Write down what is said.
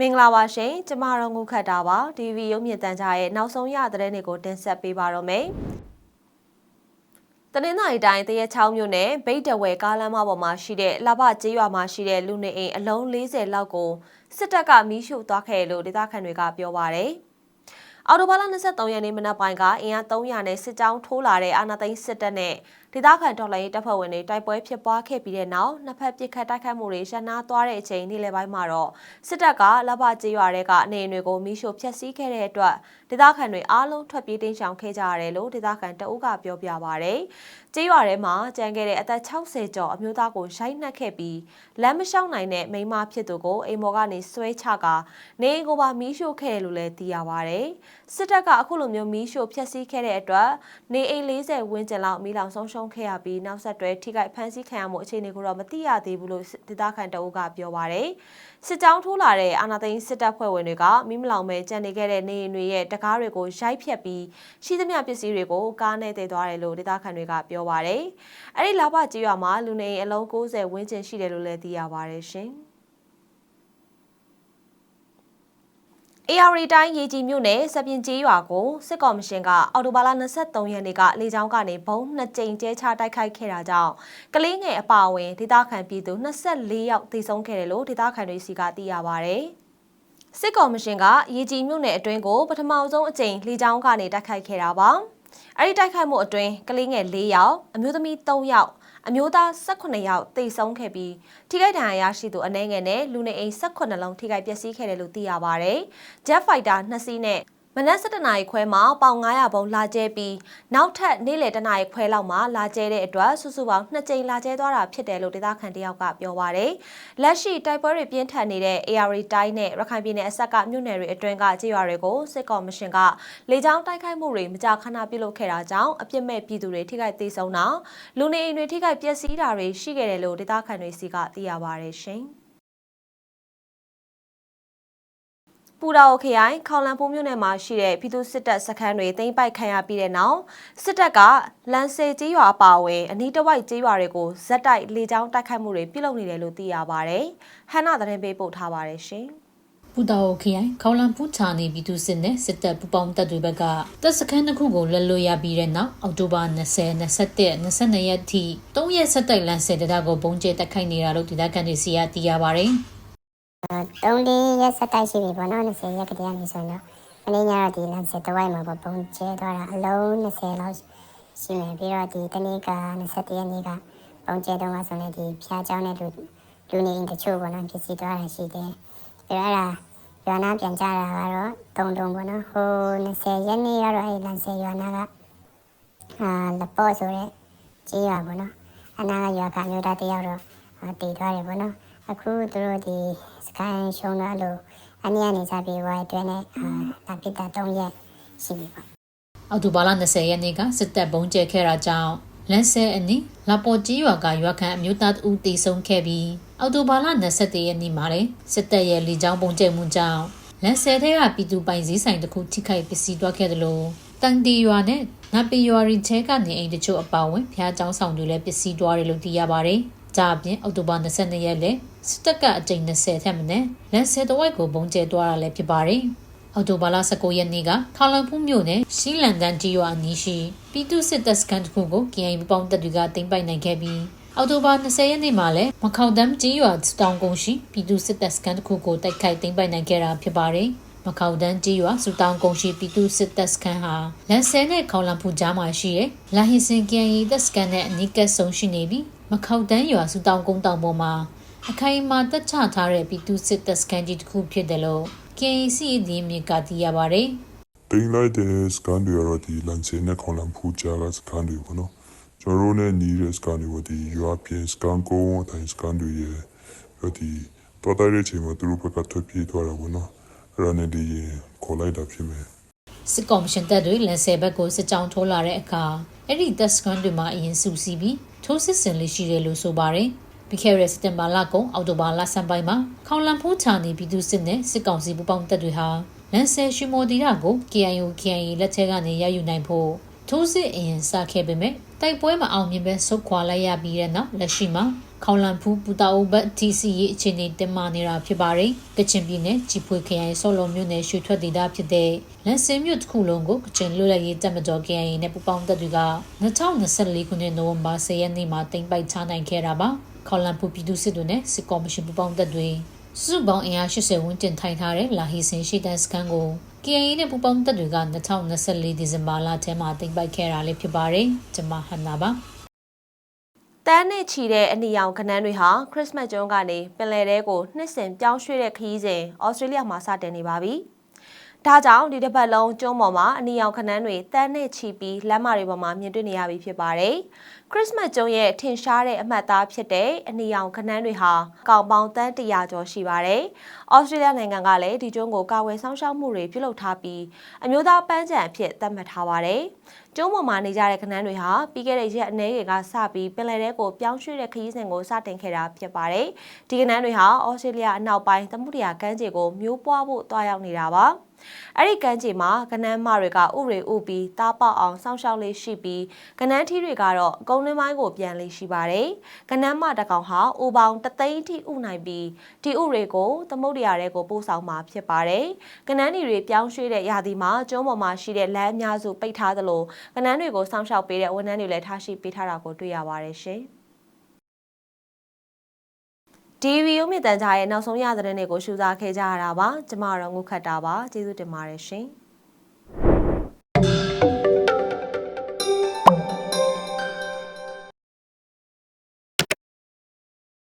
မင်္ဂလာပါရှင်ကျမတို့ငုခတ်တာပါဒီဗီရုံမြင့်တန်ကြားရဲ့နောက်ဆုံးရသတင်းတွေကိုတင်ဆက်ပေးပါတော့မယ်တနင်္သာရီတိုင်းတရက်ချောင်းမြို့နယ်ဗိတ်တဝဲကားလမ်းမပေါ်မှာရှိတဲ့လဘကျေးရွာမှာရှိတဲ့လူနေအိမ်အလုံး40လောက်ကိုစစ်တပ်ကမီးရှို့သွားခဲ့တယ်လို့ဒေသခံတွေကပြောပါရယ် အော်တိုဘာလ23ရက်နေ့မနက်ပိုင်းကအင်အား300နဲ့စစ်ကြောင်းထိုးလာတဲ့အာနာသိန်းစစ်တပ်နဲ့ဒေသခံတော်လှန်ရေးတပ်ဖွဲ့ဝင်တွေတိုက်ပွဲဖြစ်ပွားခဲ့ပြီးတဲ့နောက်နှစ်ဖက်ပစ်ခတ်တိုက်ခိုက်မှုတွေရှနာသွားတဲ့အချိန်နေ့လယ်ပိုင်းမှာတော့စစ်တပ်ကလဘကျေးရွာတွေကနေအိမ်တွေကိုမီးရှို့ဖျက်ဆီးခဲ့တဲ့အတွက်ဒေသခံတွေအားလုံးထွက်ပြေးတိမ်းရှောင်ခဲ့ကြရတယ်လို့ဒေသခံတအုပ်ကပြောပြပါရယ်ကျေးရွာထဲမှာကြံခဲ့တဲ့အသက်60ကျော်အမျိုးသားကိုရိုက်နှက်ခဲ့ပြီးလမ်းမလျှောက်နိုင်တဲ့မိန်းမဖြစ်သူကိုအိမ်မော်ကနေဆွဲချကနေအိမ်ကိုပါမီးရှို့ခဲ့တယ်လို့လည်းသိရပါရယ်စစ်တပ်ကအခုလိုမျိုးမီးရှို့ဖျက်ဆီးခဲ့တဲ့အတွက်နေအိမ်40ဝန်းကျင်လောက်မီးလောင်ဆုံးရှုံးခဲ့ရပြီးနောက်ဆက်တွဲထိခိုက်ဖမ်းဆီးခံရမှုအခြေအနေကိုတော့မသိရသေးဘူးလို့ဒေသခံတအုပ်ကပြောပါရယ်စစ်ကြောင်းထိုးလာတဲ့အာနာသိန်းစစ်တပ်ဖွဲ့ဝင်တွေကမီးမလောင်မဲ့ကြံနေခဲ့တဲ့နေအိမ်တွေရဲ့တကားတွေကိုရိုက်ဖြတ်ပြီးရှိသမျှပစ္စည်းတွေကိုကားနဲ့တည်သွားတယ်လို့ဒေသခံတွေကပြောပါရယ်အဲ့ဒီလာဘကြီးရွာမှာလူနေအိမ်အလုံး90ဝန်းကျင်ရှိတယ်လို့လည်းသိရပါရယ်ရှင် AR တိုင်းရေကြီးမြို့နယ်စပြင်ကြီးရွာကိုစစ်ကော်မရှင်ကအော်တိုဘာလ23ရက်နေ့ကလေကြောင်းကနေဘုံနှစ်ကြိမ်ကျဲချတိုက်ခိုက်ခဲ့တာကြောင့်ကလေးငယ်အပါအဝင်ဒေသခံပြည်သူ24ယောက်သေဆုံးခဲ့တယ်လို့ဒေသခံတွေစီကသိရပါဗျ။စစ်ကော်မရှင်ကရေကြီးမြို့နယ်အတွင်းကိုပထမဆုံးအကြိမ်လေကြောင်းကနေတိုက်ခိုက်ခဲ့တာပါ။ အဲဒီတိုက်ခိုက်မှုအတွင်းကလေးငယ်၄ယောက်အမျိုးသမီး3ယောက်အမျိုးသား18ယောက်တိတ်ဆုံးခဲ့ပြီးထိခိုက်ဒဏ်ရာရရှိသူအနည်းငယ်နဲ့လူနေအိမ်18လုံးထိခိုက်ပျက်စီးခဲ့တယ်လို့သိရပါဗျ။ Jet Fighter 2စီးနဲ့ မနက်7:00နာရီခွဲမှာပေါင်900ဘုံလာကျဲပြီးနောက်ထပ်နေ့လယ်တနာရီခွဲလောက်မှာလာကျဲတဲ့အတွက်စုစုပေါင်း2ကြိမ်လာကျဲသွားတာဖြစ်တယ်လို့ဒေသခံတယောက်ကပြောပါရယ်လက်ရှိတိုက်ပွဲတွေပြင်းထန်နေတဲ့ AR တိုင်းနဲ့ရခိုင်ပြည်နယ်အဆက်ကမြို့နယ်တွေအတွင်းကကြေးရွာတွေကိုစစ်ကော်မရှင်ကလေကြောင်းတိုက်ခိုက်မှုတွေမကြာခဏပြုလုပ်ခဲ့တာကြောင့်အပြစ်မဲ့ပြည်သူတွေထိခိုက်သေးဆုံးတာလူနေအိမ်တွေထိခိုက်ပျက်စီးတာတွေရှိခဲ့တယ်လို့ဒေသခံတွေစီကသိရပါရယ်ရှင်။ ပူတာအိုခရိုင်ခေါလန်ပိုးမြို့နယ်မှာရှိတဲ့ပြည်သူစစ်တပ်စခန်းတွေသိမ်းပိုက်ခံရပြီးတဲ့နောက်စစ်တပ်ကလန်စေကျေးရွာအပါအဝင်အနီးတစ်ဝိုက်ကျေးရွာတွေကိုဇက်တိုက်လေကြောင်းတိုက်ခိုက်မှုတွေပြုလုပ်နေတယ်လို့သိရပါဗျ။ဟန်နာသတင်းပေးပို့ထားပါတယ်ရှင်။ပူတာအိုခိုင်ခေါလန်ပူချာနေပြည်သူစစ်နဲ့စစ်တပ်ပူပေါင်းတပ်တွေဘက်ကတပ်စခန်းတစ်ခုကိုလက်လွတ်ရပြီးတဲ့နောက်အောက်တိုဘာ20 21 22ရက်ထိ၃ရက်ဆက်တိုက်လမ်းဆယ်တရကိုပုံကျဲတိုက်ခိုက်နေတာလို့ဒေသခံတွေစီကသိရပါဗျ။ 3လေးရက်ဆက်တိုက်ရှိပြီပေါ့နော်20ရက်ကတည်းကနေဆိုရင်တော့မနေ့ညတော့ဒီလမ်းစစ်တဝိုက်မှာပေါ့ပုံကျဲသွားတာအလုံး20လောက်ရှိမယ်ပြီးတော့ဒီတနေ့က21ရက်နေ့ကပုံကျဲတော့မှဆိုရင်ဒီဖျားเจ้าနဲ့လူလူနေတချို့ပေါ့နော်ဖြစ်စီသွားတာရှိတယ်ပြီးတော့အဲ့ဒါရွာနာပြန်ကြတာကတော့တုံတုံပေါ့နော်ဟို20ရက်နေ့ကတော့အဲ့လမ်းစစ်ရွာနာကအာလပေါ့ဆိုတဲ့ကြေးရွာပေါ့နော်အနာကရွာကမျိုးသားတယောက်တော့တည်သွားတယ်ပေါ့နော် အခုသူတို့ဒီစကိုင်းရှုံးတော့လို့အနည်းအနေစားပြီးဝိုင်းတွဲနဲ့အာတပိတာ3ရက်ရှိပြီပေါ့ အောက်တိုဘာလ20ရက်နေ့ကစစ်တပ်ပုံကျဲခဲ့တာကြောင့်လန်ဆဲအနီးလာပေါ်ကြီးရွာကရွာခံအမျိုးသားအဦးတေဆုံးခဲ့ပြီးအောက်တိုဘာလ21ရက်နေ့မှာလည်းစစ်တပ်ရဲ့လေကြောင်းပုံကျဲမှုကြောင့်လန်ဆဲထဲကပြည်သူပိုင်စည်းဆိုင်တစ်ခုထိခိုက်ပစ္စည်းသွားခဲ့တယ်လို့တန်တီရွာနဲ့နပီရွာရီချဲကနေအိမ်တချို့အပါအဝင်ဖျားเจ้าဆောင်တွေလည်းပစ္စည်းသွားတယ်လို့သိရပါတယ်။ကြာပြင်အောက်တိုဘာ22ရက်လည်း စစ်တပ်ကအကြိမ်20ထက်မနည်းလန်ဆဲတဝိုက်ကိုပုံကျဲသွားတာလည်းဖြစ်ပါတယ်။အော်တိုဘာလ19ရက်နေ့ကခါလန်ဖူးမြို့နယ်ရှီလန်တန်ကြီးရွာအနီးရှိပြည်သူစစ်တပ်စခန်းတစ်ခုကို KI ပေါင်းတပ်တွေကတင်ပိုက်နိုင်ခဲ့ပြီးအော်တိုဘာ20ရက်နေ့မှာလည်းမခေါတမ်ကြီးရွာတောင်ကုန်းရှိပြည်သူစစ်တပ်စခန်းတစ်ခုကိုတိုက်ခိုက်တင်ပိုက်နိုင်ခဲ့တာဖြစ်ပါတယ်။မခေါတန်းကြီးရွာစူတောင်ကုန်းရှိပြည်သူစစ်တပ်စခန်းဟာလန်ဆဲနဲ့ခေါလန်ဖူကြားမှာရှိတဲ့လာဟီစင်ကန်ရီတပ်စခန်းနဲ့အနီးကပ်ဆုံးရှိနေပြီးမခေါတန်းရွာစူတောင်ကုန်းတောင်ပေါ်မှာ အခိုင်အမာတက်ချထားတဲ့ပြည်သူစစ်တပ်စခန်းကြီးတစ်ခုဖြစ်တယ်လို့ KC ဒီမြေကတိရပါတယ်တင်လိုက်တဲ့စကန်တွေကတော့ဒီလန်စင်နဲ့ခေါလန်ဖူးကြားကစကန်တွေပေါ့နော်ကျွန်တော်တို့နဲ့ညီတဲ့စကန်တွေပေါ့ဒီရွာပြင်စကန်ကုန်းအတိုင်းစကန်တွေရဲ့ဟိုဒီတော်တော်လေးချိန်မှာသူတို့ဘက်ကထွက်ပြေးသွားတာပေါ့နော်အဲ့ဒါနဲ့ဒီခေါ်လိုက်တာဖြစ်မယ်စစ်ကော်မရှင်တပ်တွေလန်ဆယ်ဘက်ကိုစစ်ကြောင်းထိုးလာတဲ့အခါအဲ့ဒီတပ်စခန်းတွေမှာအရင်စုစည်းပြီးထိုးစစ်ဆင်လေးရှိတယ်လို့ဆိုပါတယ် ပြီးခဲ့တဲ့စက်တင်ဘာလကုန်အောက်တိုဘာလဆန်းပိုင်းမှာခေါလန်ဖိုးချာနေပြည်သူစစ်နဲ့စစ်ကောင်စီပူးပေါင်းတပ်တွေဟာလန်ဆယ်ရှိမိုဒီရာကို KIO KIA လက်ထဲကနေရယူနိုင်ဖို့ထိုးစစ်အရင်စခဲ့ပေမဲ့တိုက်ပွဲမအောင်မြင်ပဲဆုတ်ခွာလိုက်ရပြီးတဲ့နောက်လက်ရှိမှာခေါလန်ဖူးပူတာအိုဘတ်တီစီရဲ့အခြေအနေတင်မာနေတာဖြစ်ပါတယ်။ကချင်ပြည်နယ်ကြီးဖွေခရိုင်ဆော်လုံမြို့နယ်ရွှေထွက်ဒေသဖြစ်တဲ့လန်စင်မြို့တစ်ခုလုံးကိုကချင်လွတ်လပ်ရေးတပ်မတော် KIA နဲ့ပူးပေါင်းတပ်တွေက2024ခုနှစ်နိုဝင်ဘာ10ရက်နေ့မှာတင်ပိုက်ချနိုင်ခဲ့တာပါ။ ခေါလန်ဖူးပြည်သူစစ်တို့နဲ့စစ်ကော်မရှင်ပူးပေါင်းတပ်တွေစုစုပေါင်းအင်အား80ဝန်းကျင်ထိုင်ထားတဲ့လာဟီစင်ရှိတန်စခန်းကို KIA နဲ့ပူးပေါင်းတပ်တွေက2024ဒီဇင်ဘာလထဲမှာတင်ပိုက်ခဲ့တာလည်းဖြစ်ပါတယ်။ကျွန်မဟန်နာပါ။တန်းနဲ့ချီတဲ့အနီရောင်ခနန်းတွေဟာခရစ်စမတ်ကျွန်းကနေပင်လယ်ထဲကိုနှစ်စဉ်ပြောင်းရွှေ့တဲ့ခရီးစဉ်ဩစတြေးလျမှာစတင်နေပါပြီ။ ဒါကြောင့်ဒီတစ်ပတ်လုံးကျွန်းပေါ်မှာအနီရောင်ခနန်းတွေတန်းနဲ့ချီပြီးလမ်းမတွေပေါ်မှာမြင်တွေ့နေရပြီဖြစ်ပါတယ်။ခရစ်စမတ်ကျွန်းရဲ့ထင်ရှားတဲ့အမှတ်အသားဖြစ်တဲ့အနီရောင်ခနန်းတွေဟာကောင်ပေါင်းတန်းတရာကျော်ရှိပါတယ်။ဩစတြေးလျနိုင်ငံကလည်းဒီကျွန်းကိုကာဝယ်ဆောင်ရှောက်မှုတွေပြုလုပ်ထားပြီးအမျိုးသားပန်းခြံအဖြစ်သတ်မှတ်ထားပါတယ်။ကျွန်းပေါ်မှာနေကြတဲ့ခနန်းတွေဟာပြီးခဲ့တဲ့ရက်အနည်းငယ်ကစပြီးပင်လယ်ထဲကိုပြောင်းရွှေ့တဲ့ခရီးစဉ်ကိုစတင်ခဲ့တာဖြစ်ပါတယ်။ဒီခနန်းတွေဟာဩစတြေးလျအနောက်ပိုင်းသမုဒ္ဒရာကမ်းခြေကိုမျိုးပွားဖို့တွားရောက်နေတာပါ။ အဲ့ဒီကမ်းခြေမှာကနန်းမတွေကဥရေဥပြီးတားပေါက်အောင်စောင့်ရှောက်လေးရှိပြီးကနန်းထီးတွေကတော့အကုန်းနှင်းပိုင်းကိုပြန်လေးရှိပါတယ်။ကနန်းမတစ်ကောင်ဟာအိုပေါင်းတသိန်းထိဥနိုင်ပြီးဒီဥတွေကိုသမုဒ္ဒရာတွေကိုပို့ဆောင်မှာဖြစ်ပါတယ်။ကနန်းဒီတွေပြောင်းရွှေ့တဲ့ရာသီမှာကျွန်းပေါ်မှာရှိတဲ့လမ်းအများစုပိတ်ထားသလိုကနန်းတွေကိုစောင့်ရှောက်ပေးတဲ့ဝန်ထမ်းတွေလည်းထားရှိပေးထားတာကိုတွေ့ရပါတယ်ရှင်။ ဒီဗီယိုမြင့်တန်ကြားရဲ့နောက်ဆုံးရသတင်းတွေကိုရှုစားခဲ့ကြရတာပါကျမတို့ငုခတ်တာပါကျေးဇူးတင်ပါတယ်ရှင်။